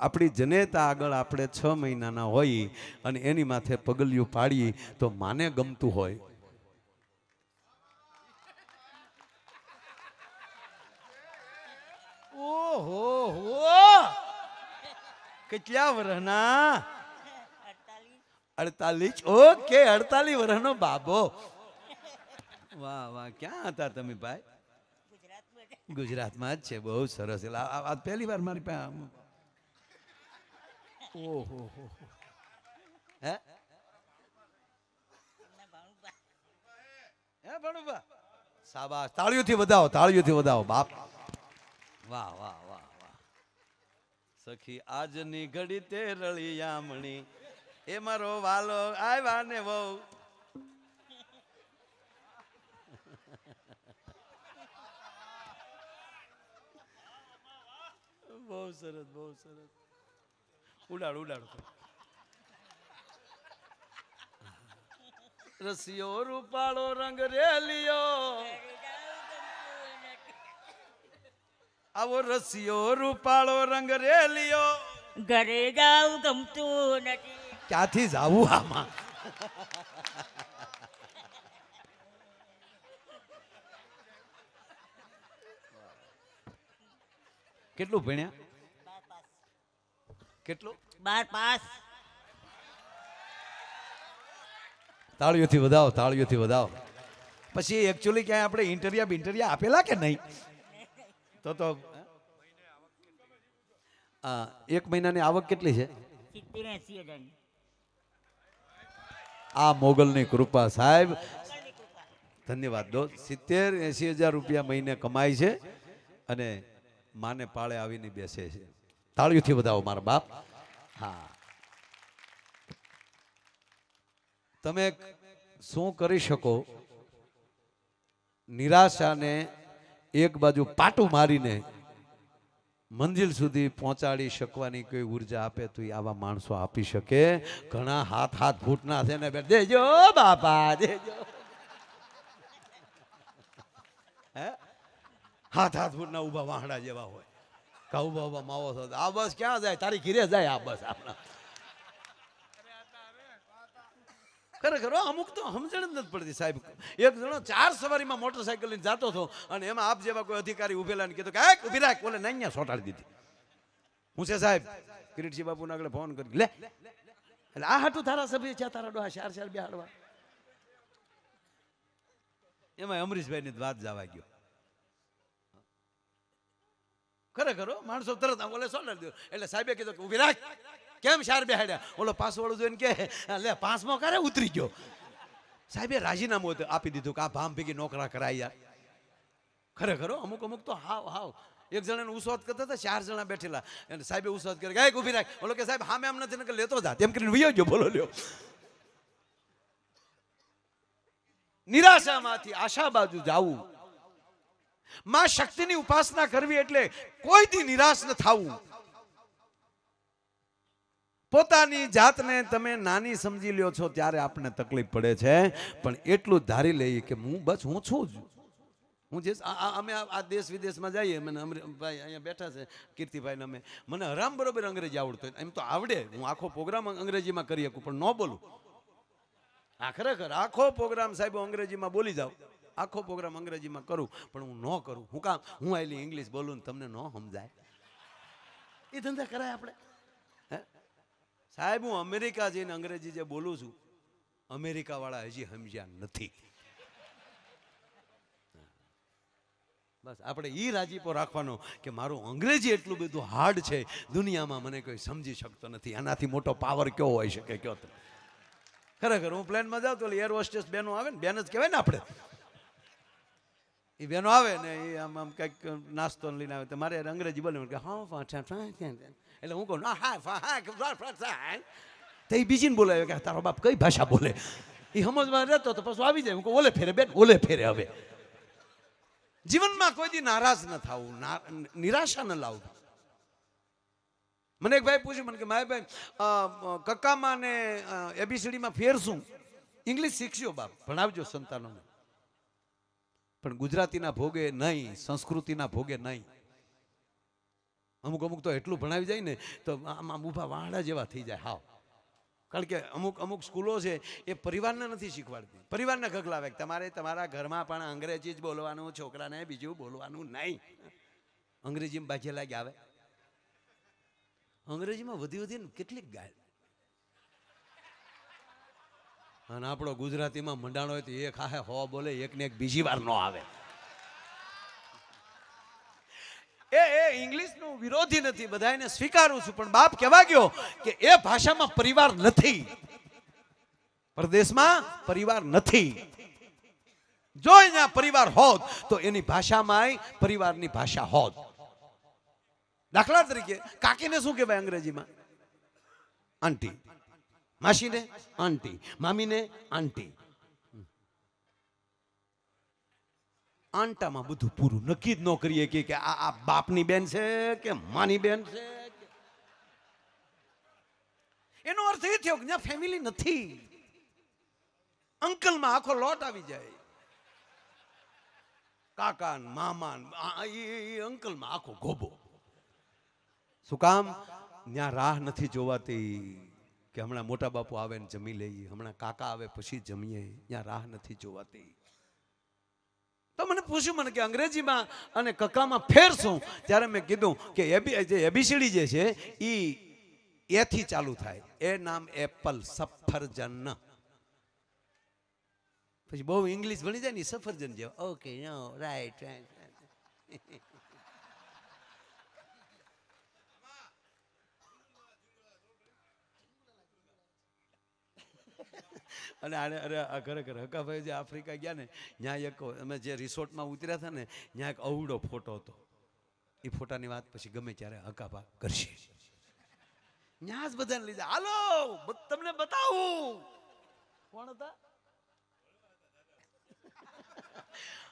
આપણી જનેતા આગળ આપણે છ મહિનાના હોય અને એની માથે પગલિયું પાડીએ તો માને ગમતું હોય. ઓહો, હો! કેટલા વર્ષના અડતાલીસ? ઓકે, અડતાલીસ વર્ષનો બાબો. વાહ વાહ, ક્યાં હતા તમે ભાઈ? ગુજરાતમાં જ છે. બહુ સરસ. એટલે આ વાત પહેલી વાર મારી પાસે ઓહો હો હો. વધાવો, તાળીઓથી વધાવો, બાપ. વાહ વાહ વાહ વાહ. સખી, આજની ઘડી રળિયામણી એ મારો વાલો આવ્યા ને વહુ. બહુ સરસ બહુ સરસ. ઉડાડ ઉડાડ રસિયો રૂપાળો રંગ રેલિયો આવો રસિયો રૂપાળો રંગ રેલિયો ઘરે જાવ ગમતું નથી ક્યાંથી જાવું આમાં? કેટલું ભણ્યા? કેટલું? બાર પાસ. તાળીઓથી વધાવો તાળીઓથી વધાવો. પછી એકચ્યુઅલી ક્યાંય આપણે ઇન્ટરિયા બિન્ટરિયા આપેલા કે નહીં? તો તો આ, એક મહિનાની આવક કેટલી છે? આ મોગલની કૃપા સાહેબ. ધન્યવાદ દો. સિત્તેર એસી હજાર રૂપિયા મહિને કમાય છે અને માને પાળે આવીને બેસે છે. તાળીઓથી વધાવો મારા બાપ હા તમે શું કરી શકો? નિરાશાને એક બાજુ પાટું મારીને મંજિલ સુધી પહોંચાડી શકવાની કોઈ ઊર્જા આપે તો એ આવા માણસો આપી શકે. ઘણા હાથ હાથ ફૂટના છે ને દેજો બાપા દેજો હાથ હાથ ફૂટના ઊભા વાહડા જેવા હોય. કા બાબા માવો થતો આ બસ ક્યાં જાય? તારી ઘીરે જાય આ બસ આપણા. ખરેખર અમુક તો સમજણ જ નથી પડતી સાહેબ. એક જણો ચાર સવારીમાં મોટરસાયકલ લઈને જતો હતો અને એમાં આપ જેવા કોઈ અધિકારી ઉભેલા કીધું કે, એક ઊભી રાખ. બોલે નહીં સોટાડી દીધી. હું છે, સાહેબ કિરીટસિંહ બાપુને આગળ ફોન કરી. લે. એટલે આ હાટું ધારાસભ્ય છે તારા ડોહા ચાર ચાર બેહાડવા. એમાં અમરીશભાઈ ની વાત જવા ગયો. ખરેખર માણસો તરત ઓલે સોટાડી દો. એટલે સાહેબે કીધું કે ઊભી રાખ. કેમ શાર બેહાડ્યા? ઓલો પાસવાળું જોઈને કે, લે, પાંચમો કરે ઉતરી ગયો? સાહેબે રાજીનામું આપી દીધું કે, આ ભામ ભેગી નોકરા કરાય ખરેખર અમુક અમુક તો હાવ હાવ. એક જણાને ઉસવાદ કરતા હતા, ચાર જણા બેઠેલા. અને સાહેબે ઉસવાદ કરે ગાય ઊભી રાખ. બોલો કે, સાહેબ, હામે આમ નથી કે લેતો જા. તેમ કરીને વિયો ગયો, બોલો, લ્યો. નિરાશામાંથી આશા બાજુ જાવું. માં શક્તિની ઉપાસના કરવી એટલે કોઈથી નિરાશ ન થવું. પોતાની જાતને તમે નાની સમજી લ્યો છો ત્યારે આપણને તકલીફ પડે છે. પણ એટલું ધારી લઈએ કે હું બસ હું છું જ. હું જે અમે આ દેશ વિદેશમાં જઈએ મને ભાઈ અહીંયા બેઠા છે, કીર્તિભાઈને અમે. મને હરામ બરોબર અંગ્રેજી આવડતો. એમ તો આવડે. હું આખો પ્રોગ્રામ અંગ્રેજીમાં કરી શકું, પણ ન બોલું. આ ખરેખર આખો પ્રોગ્રામ સાહેબ અંગ્રેજીમાં બોલી જાઉં. આખો પ્રોગ્રામ અંગ્રેજીમાં કરું, પણ હું ન કરું. હું કામ? હું આવેલી ઇંગ્લિશ બોલું ને તમને ન સમજાય. એ ધંધા કરાય આપણે. સાહેબ, હું અમેરિકા જઈને અંગ્રેજી જે બોલું છું અમેરિકા વાળા હજી સમજ્યા નથી. બસ, આપણે ઈ રાજીપો રાખવાનો કે મારું અંગ્રેજી એટલું બધું હાર્ડ છે, દુનિયામાં મને કોઈ સમજી શકતો નથી. આનાથી મોટો પાવર કયો હોઈ શકે, કયો ખરેખર, હું પ્લેનમાં જાઉં તો એર હોસ્ટેસ બેનો આવે ને, બેન જ કહેવાય ને આપણે. એ બેનો આવે ને એ આમ આમ કંઈક નાસ્તો લઈને આવે તો મારે અંગ્રેજી બોલે કે હા પાછા એટલે હું કહું હા હા તો એ બીજીને બોલાવે કે તારો બાપ કઈ ભાષા બોલે? એ સમજમાં રહેતો તો પછી આવી જાય. હું કહું, ઓલે ફેરે, બેન, ઓલે ફેરે હવે. જીવનમાં કોઈ દી નારાજ ન થવું નિરાશા ન લાવવું. મને એક ભાઈ પૂછ્યું, મને કે, માય ભાઈ કક્કામાં ને એબીસીડીમાં ફેર શું ઇંગ્લિશ શીખજો બાપ, ભણાવજો સંતાનોને. પણ ગુજરાતીના ભોગે નહીં, સંસ્કૃતિના ભોગે નહીં. અમુક અમુક તો એટલું ભણાવી જાય ને, તો આમ આમ ઊભા વાહડા જેવા થઈ જાય, હાવ. કારણ કે અમુક અમુક સ્કૂલો છે, એ પરિવારને નથી શીખવાડતી. પરિવારને ખગલાવે તમારે તમારા ઘરમાં પણ અંગ્રેજી જ બોલવાનું, છોકરાને બીજું બોલવાનું નહીં. અંગ્રેજીમાં બાજે લાગે આવે. અંગ્રેજીમાં વધી વધીને કેટલીક ગાય અને આપણો ગુજરાતીમાં મંડાણો હોય તો એક હાહે હો બોલે, એકને એક બીજી વાર ન આવે. એ એ, ઇંગ્લિશનું વિરોધી નથી બધા એને સ્વીકારું છું, પણ બાપ કહેવા ગયો કે એ ભાષામાં પરિવાર નથી. પરદેશમાં પરિવાર નથી. જો અહીંયા પરિવાર હોત, તો એની ભાષામાં પરિવારની ભાષા હોત. દાખલા તરીકે, કાકીને શું કહેવાય અંગ્રેજીમાં? આંટી. માસીને આંટી મામીને આંટી આંટામાં બધું પૂરું. નક્કી જ ન કરીએ કે આ આ બાપની બેન છે કે માની બેન છે એનો અર્થ એ થયો કે ત્યાં ફેમિલી નથી. અંકલમાં આખો લોટ આવી જાય. કાકા મામા એ અંકલમાં આખો ગોબો. શું કામ? ત્યાં રાહ નથી જોવાતી. કે હમણાં મોટા બાપુ આવે ને જમી લઈએ, હમણાં કાકા આવે પછી જમીએ, ત્યાં રાહ નથી જોવાતી. તો મને પૂછ્યું, મને કે અંગ્રેજીમાં અને કકામાં ફેર શું? ત્યારે મેં કીધું કે એબી, જે એબીસીડી જે છે એ એથી ચાલુ થાય. એ નામ એપલ, સફરજન. પછી બહુ ઇંગ્લિશ ભણી જાય ને સફરજન જેવા. ઓકે નો રાઈટ રાઈટ અને આને અરે આ ખરેખર હકાભાઈ જે આફ્રિકા ગયા ને, ત્યાં એક અમે જે રિસોર્ટમાં ઉતર્યા હતા ને, ત્યાં એક અવડો ફોટો હતો. એ ફોટાની વાત પછી ગમે ત્યારે હકાભા કરશે. જ બધાને લીધે. હાલો તમને બતાવું. કોણ હતા?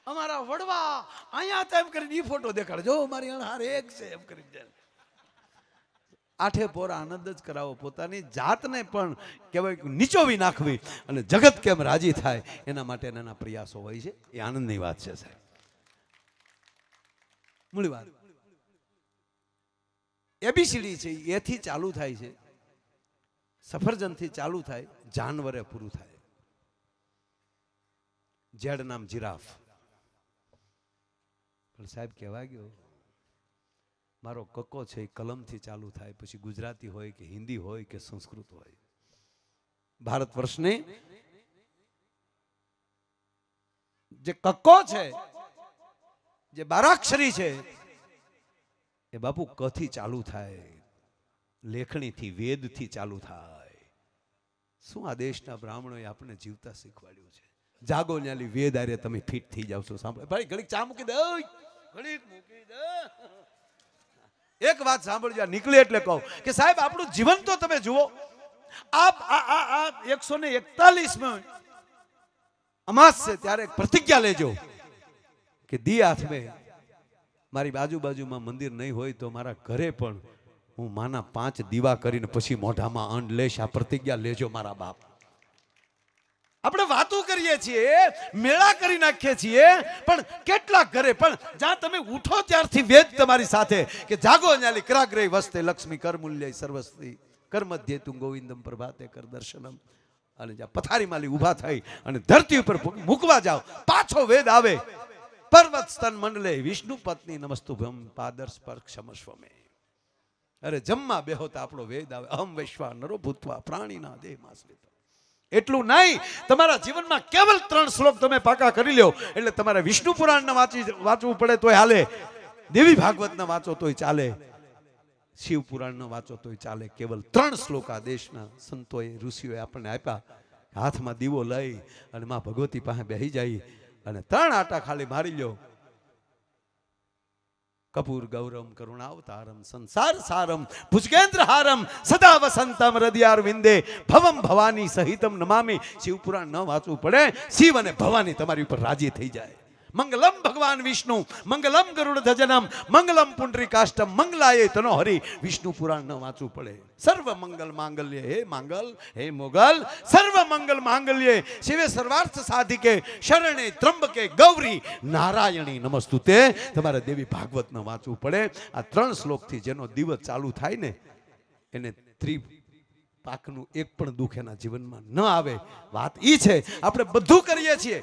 અમારા વડવા, અહીંયા તેમ કરીને એ ફોટો દેખાડજો. મારી અણહાર એક છે, એમ કરીને. આઠે પોર આનંદ જ કરાવો. પોતાની જાતને પણ કહેવાય નીચોવી નાખવી અને જગત કેમ રાજી થાય એના માટે એના પ્રયાસો હોય છે. એ આનંદની વાત છે સાહેબ. મૂળ વાત. એબીસીડી છે, એથી ચાલુ થાય છે. સફરજનથી ચાલુ થાય, જાનવરે પૂરું થાય. જેડ નામ જીરાફ. પણ સાહેબ કહેવા ગયો મારો કક્કો છે એ કલમથી ચાલુ થાય, પછી ગુજરાતી હોય કે હિન્દી હોય કે સંસ્કૃત હોય. ભારત વર્ષની જે કક્કો છે, જે બારાક્ષરી છે, એ બાપુ કથી ચાલુ થાય? લેખણીથી, વેદથી ચાલુ થાય. શું આ દેશના બ્રાહ્મણોએ આપણને જીવતા શીખવાડ્યું છે? જાગો ન્યાલી વેદ આર્ય, તમે ફિટ થઈ જાવ છો. સાંભળો. ભાઈ, ઘડીક ચા મૂકી દે ઘડીક મૂકી દે. એક વાત સાંભળજો નીકળે એટલે કહું કે સાહેબ, આપણું જીવન તો તમે જુઓ. આપ આ આ એકસો ને એકતાલીસમાં અમાસ છે, ત્યારે પ્રતિજ્ઞા લેજો કે દી હાથમે મારી બાજુ બાજુમાં મંદિર નહીં હોય તો મારા ઘરે પણ હું માના પાંચ દીવા કરીને પછી મોઢામાં અંડ લેશ આ પ્રતિજ્ઞા લેજો મારા બાપ. આપણે વાતો કરીએ છીએ, મેળા કરી નાખીએ છીએ, પણ કેટલાક ઘરે, પણ જ્યાં તમે ઉઠો ત્યારથી વેદ તમારી સાથે કે જાગો ન્યાલી કરાગ્રહ વસ્તે લક્ષ્મી કરમૂલ્ય સર્વસ્તી કર મધ્ય તું ગોવિંદમ પ્રભાતે કર દર્શનમ. અને જ્યાં પથારી માલી ઊભા થઈ અને ધરતી ઉપર મૂકવા જાઓ, પાછો વેદ આવે. પર્વત સ્તન મંડલે વિષ્ણુ પત્ની નમસ્તુભમ પાદર સ્પર્શ ક્ષમસ્વ અરે જમવા બેહો તો આપણો વેદ આવે. અહમ વૈશ્વા નરો ભૂતવા પ્રાણીના દેહ સ્મિત. એટલું નહીં. તમારા જીવનમાં કેવલ ત્રણ શ્લોક તમે પાકા કરી લ્યો. એટલે તમારે વિષ્ણુ પુરાણના વાંચી વાંચવું પડે તોય હાલે. દેવી ભાગવતના વાંચો તોય ચાલે. શિવ પુરાણના વાંચો તોય ચાલે. કેવલ ત્રણ શ્લોક આ દેશના સંતોએ, ઋષિઓએ આપણને આપ્યા. હાથમાં દીવો લઈ અને માં ભગવતી પાસે બેહી જાય અને ત્રણ આટા ખાલી મારી લ્યો. કપૂર, ગૌરમ, કરુણાવતારમ, સંસાર સારમ, ભુજગેન્દ્ર હારમ, સદા વસંતમ હૃદયાર વિંદે, ભવમ ભવાની સહિતમ નમામી. શિવપુરાણ ન વાંચવું પડે, શિવ અને ભવાની તમારી ઉપર રાજી થઈ જાય. મંગલમ ભગવાન વિષ્ણુ, મંગલમ ગરુડ ધજનમ, મંગલમ પુંડરી કાષ્ટમ, મંગલાય તનો હરિ. વિષ્ણુ પુરાણ ન વાંચવું પડે. સર્વ મંગલ માંગલ્ય હે માંગલ, હે મોગલ. સર્વ મંગલ માંગલ્ય શિવે સર્વાર્થ સાધિકે, શરણે ત્રંબકે, ગૌરી નારાયણી. નમસ્તુતે. તમારે દેવી ભાગવત ન વાંચવું પડે. આ ત્રણ શ્લોકથી જેનો દિવસ ચાલુ થાય ને, એને ત્રિ પાકનું એક પણ દુઃખ એના જીવનમાં ન આવે. વાત ઈ છે. આપણે બધું કરીએ છીએ.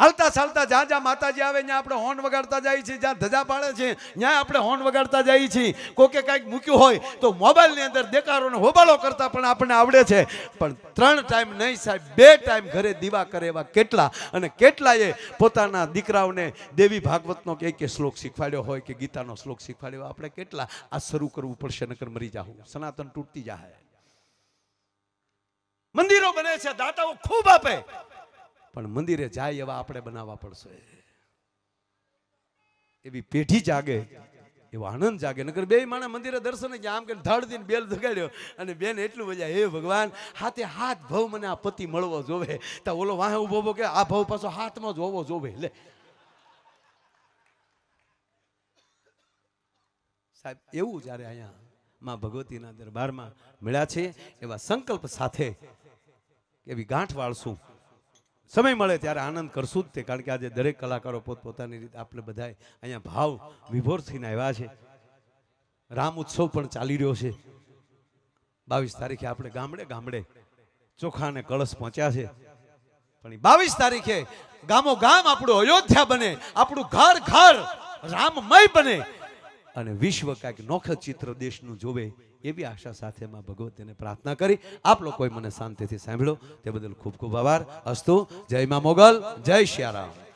હાલતા ચાલતા જ્યાં જ્યાં માતાજી આવે, ત્યાં આપણે હોર્ન વગાડતા જઈએ છીએ. જ્યાં ધજા પાડે છે, ત્યાં આપણે હોર્ન વગાડતા જઈએ છીએ. કોકે કાંઈક મૂક્યું હોય, તો મોબાઈલની અંદર દેકારોને હોબાળો કરતા પણ આપણને આવડે છે. પણ ત્રણ ટાઈમ નહીં સાહેબ, બે ટાઈમ ઘરે દીવા કરે એવા કેટલા અને કેટલાએ પોતાના દીકરાઓને દેવી ભાગવતનો કે કે શ્લોક શીખવાડ્યો હોય કે ગીતાનો શ્લોક શીખવાડ્યો આપણે કેટલા? આ શરૂ કરવું પડશે, નકર મરી જાવું સનાતન તૂટતી જાય મંદિરો બને છે, દાતાઓ ખૂબ આપે. પણ મંદિરે જાય એવા આપણે બનાવવા પડશે. એવી પેઢી જાગે, એવો આનંદ જાગે. નકર બે માણસ મંદિરે દર્શન ગયા આમ કે ધડ દીને બેલ ધગાડ્યો અને બેન એટલું મજા હે ભગવાન, હાથે હાથ ભવ મને આ પતિ મળવો જોવે. તો ઓલો વાહે ઊભો ઊભો કે, આ ભવ પાછો હાથમાં જ હોવો જોવે. લે. સાહેબ, એવું જ્યારે અહીંયા માં ભગવતીના દરબારમાં મળ્યા છે, એવા સંકલ્પ સાથે એવી ગાંઠ વાળશું. સમય મળે ત્યારે આનંદ કરશું જ તે, કારણ કે આજે દરેક કલાકારો પોતપોતાની રીતે આપણે બધાય અહીંયા ભાવ વિભોર થઈને આવ્યા છે. રામ ઉત્સવ પણ ચાલી રહ્યો છે. બાવીસ તારીખે આપણે ગામડે ગામડે ચોખા અને કળશ પહોંચ્યા છે. પણ બાવીસ તારીખે ગામો ગામ આપણું અયોધ્યા બને, આપણું ઘર ઘર રામમય બને અને વિશ્વ કાંઈક નોખ ચિત્ર દેશનું જોવે. એવી આશા સાથે માં ભગવતીને પ્રાર્થના કરી. આપ લોકોએ મને શાંતિથી સાંભળ્યો તે બદલ ખૂબ ખૂબ આભાર. અસ્તુ. જય માં મોગલ. જય શ્યારામ